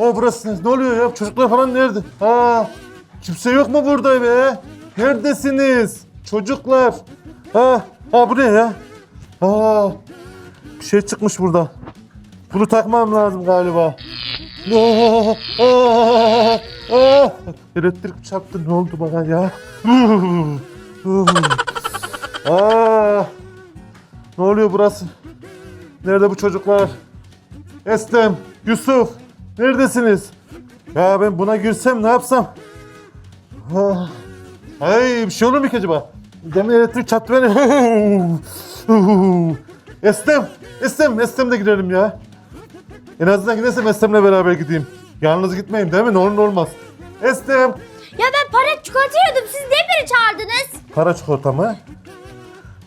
O burası ne oluyor ya? Çocuklar falan nerede? Aa, kimse yok mu burada be? Neredesiniz? Çocuklar. Ha, ha bu ne ya? Aa, bir şey çıkmış burada. Bunu takmam lazım galiba. Aa, aa, aa. Elektrik çarptı ne oldu bana ya? Aa, ne oluyor burası? Nerede bu çocuklar? Eslem, Yusuf, neredesiniz? Ya ben buna girsem ne yapsam? Ah. Ay bir şey olur mu ki acaba? Demin elektrik çarptı beni. Eslem, Eslem, Eslem'le girelim ya. En azından gidersem Eslem'le beraber gideyim. Yalnız gitmeyeyim değil mi? Ne olur ne olmaz. Eslem. Ya ben para çikolata yiyordum. Siz niye beni çağırdınız? Para çikolata mı?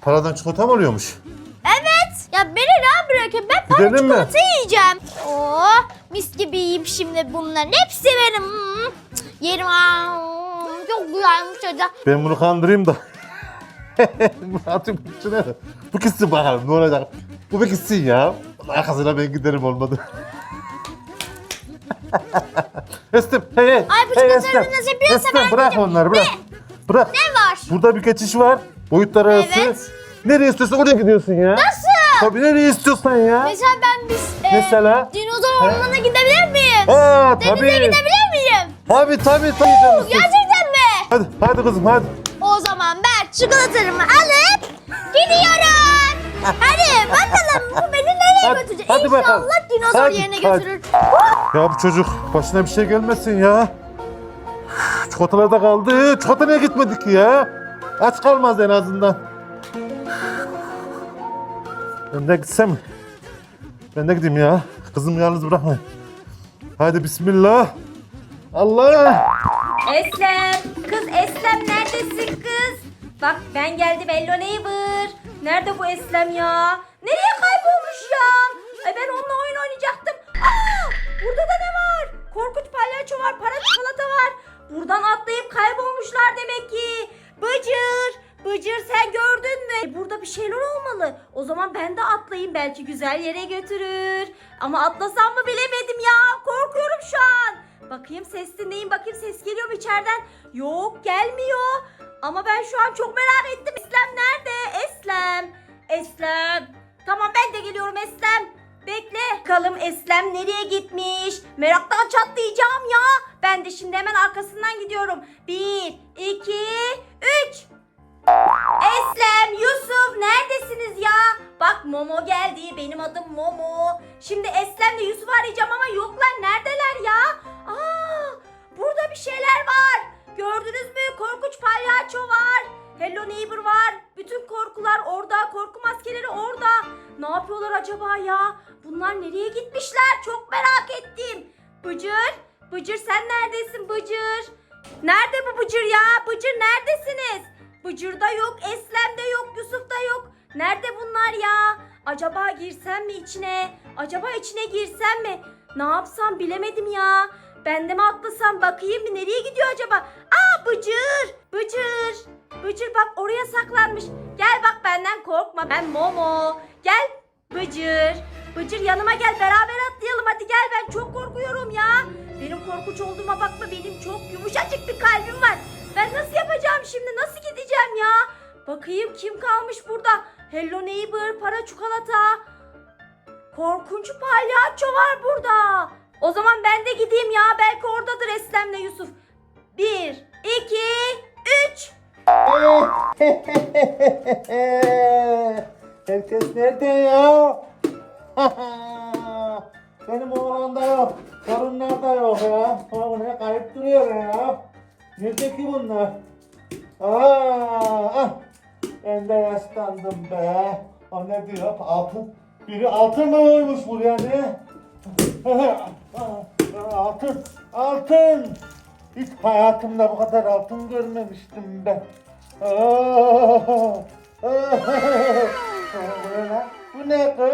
Paradan çikolata mı oluyormuş? Evet. Ya beni rahat bırakın. Ben para Gidelim mi? çikolata yiyeceğim. Oo, mis gibi yiyeyim şimdi bunların. Hepsi benim. Hmm, Yerim. Aa, Çok güzelmiş tadı. Ben bunu kandırayım da. Atayım içine. Bu gitsin bakalım ne olacak. Bu bir gitsin ya. Arkasına ben giderim olmadı. Estem, hey hey. Ay, bu hey, çikolataları nasıl yapıyorsa Estem, ben bırak gideyim. onları bırak. Bırak. Ne var? Burada bir geçiş var. Boyutlar arası. Evet. Nereye istiyorsan oraya gidiyorsun ya. Nasıl? Tabii nereye istiyorsan ya. Mesela ben biz e, Mesela? Dinozor ormanına gidebilir miyim? Aa Denize tabii. gidebilir miyim? Tabii tabii tabii. canım. Gerçekten mi? Hadi hadi kızım hadi. O zaman ben çikolatalarımı alıp gidiyorum. Hadi bakalım bu beni nereye Hadi, götürecek? hadi İnşallah bakalım. dinozor Hadi, yerine hadi. götürür. Ya bu çocuk başına bir şey gelmesin ya. Çikolatalar da kaldı. Çikolata niye gitmedik ki ya? Aç kalmaz en azından. Ben de gitsem? Ben de gideyim ya. Kızımı yalnız bırakmayın. Hadi bismillah. Allah! Eslem, kız Eslem neredesin kız? Bak ben geldim Hello Neighbor. Nerede bu Eslem ya? Nereye kaybolmuş ya? Ay ben onunla oyun oynayacaktım. Aa, burada da ne var? Korkunç palyaço var, para çikolata var. Buradan atlayıp kaybolmuşlar demek ki. Bıcır, Bıcır sen gördün E, Burada bir şeyler olmalı. O zaman ben de atlayayım belki güzel yere götürür. Ama atlasam mı bilemedim ya. Korkuyorum şu an. Bakayım ses dinleyin bakayım ses geliyor mu içeriden? Yok gelmiyor. Ama ben şu an çok merak ettim. Eslem nerede? Eslem. Eslem. Tamam ben de geliyorum Eslem. Bekle. Bakalım Eslem nereye gitmiş? Meraktan çatlayacağım ya. Ben de şimdi hemen arkasından gidiyorum. Bir, iki, üç. Eslem, Yusuf neredesiniz ya? Bak Momo geldi. Benim adım Momo. Şimdi Eslem'le Yusuf'u arayacağım ama yoklar. Neredeler ya? Aa, burada bir şeyler var. Gördünüz mü? Korkunç palyaço var. Hello Neighbor var. Bütün korkular orada. Korku maskeleri orada. Ne yapıyorlar acaba ya? Bunlar nereye gitmişler? Çok merak ettim. Bıcır, Bıcır sen neredesin Bıcır? Nerede bu Bıcır ya? Bıcır neredesiniz? Bıcır'da yok, Eslem'de yok, Yusuf'ta yok. Nerede bunlar ya? Acaba girsem mi içine? Acaba içine girsem mi? Ne yapsam bilemedim ya. Ben de mi atlasam bakayım mı? Nereye gidiyor acaba? Aa Bıcır! Bıcır! Bıcır bak oraya saklanmış. Gel bak benden korkma. Ben Momo. Gel Bıcır. Bıcır yanıma gel beraber atlayalım hadi gel ben çok korkuyorum ya. Benim korkunç olduğuma bakma benim çok yumuşacık bir kalbim var. Ben nasıl yapacağım şimdi nasıl gideceğim ya? Bakayım kim kalmış burada? Hello Neighbor para çikolata. Korkunç palyaço var burada. O zaman ben de gideyim ya belki oradadır Eslem'le Yusuf. Bir, iki, üç. Herkes nerede ya? Benim oğlan da yok. Torunlar da yok ya. O ne kayıp duruyor ya. Nerede ki bunlar? Aa, ah. Ben de yaşlandım be. O ne diyor? Altın. Biri altın mı koymuş buraya ne? altın. Altın. Hiç hayatımda bu kadar altın görmemiştim ben. Aa? Bu ne kız?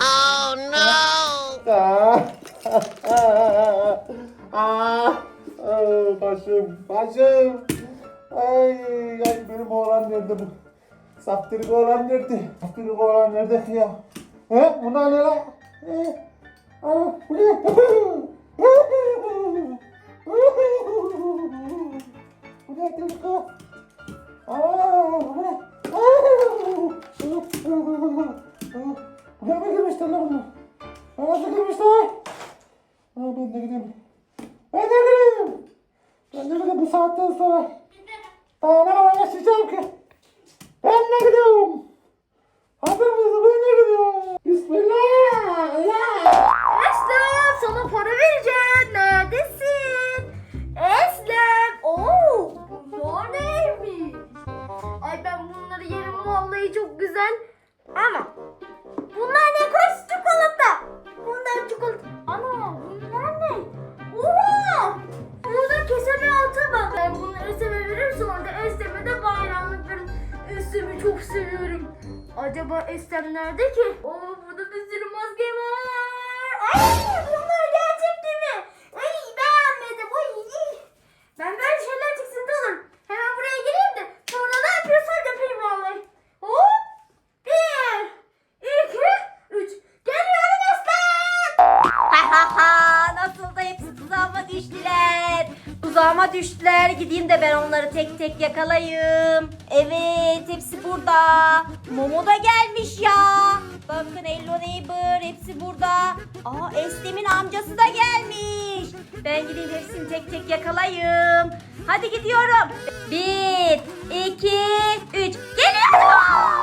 Oh no! Aa, başım, başım. Ay, ay benim oğlan nerede bu? Saftirik oğlan nerede? Saftirik oğlan nerede ya? He? Bu ne lan? He? Aa, bu ne? Bu ne Tilko? Aa, bu ne? Buraya mı girmişler lan bunlar? Nasıl girmişler? Aa, ben de gideyim. Ben de gideyim. Ben de gideyim bu saatten sonra. Daha ne kadar yaşayacağım ki? Ben de gidiyorum. Mısın? Ben de gidiyorum. Bismillah. Allah. Eslem sana para vereceğim. Neredesin? Eslem. Oo, bunlar neymiş? Ay ben bunları yerim vallahi çok güzel. Ama bunlar ne kaç çikolata? Bunlar çikolata. Bak. Ben bunları Eslem'e veririm sonra da Eslem'e de bayramlık veririm. Eslem'i çok seviyorum. Acaba Eslem nerede ki? Oo burada bir sürü maske var. Ay Tuzağıma düştüler. Gideyim de ben onları tek tek yakalayayım. Evet hepsi burada. Momo da gelmiş ya. Bakın Hello Neighbor hepsi burada. Aa Eslem'in amcası da gelmiş. Ben gideyim hepsini tek tek yakalayayım. Hadi gidiyorum. Bir, iki, üç. Geliyorum.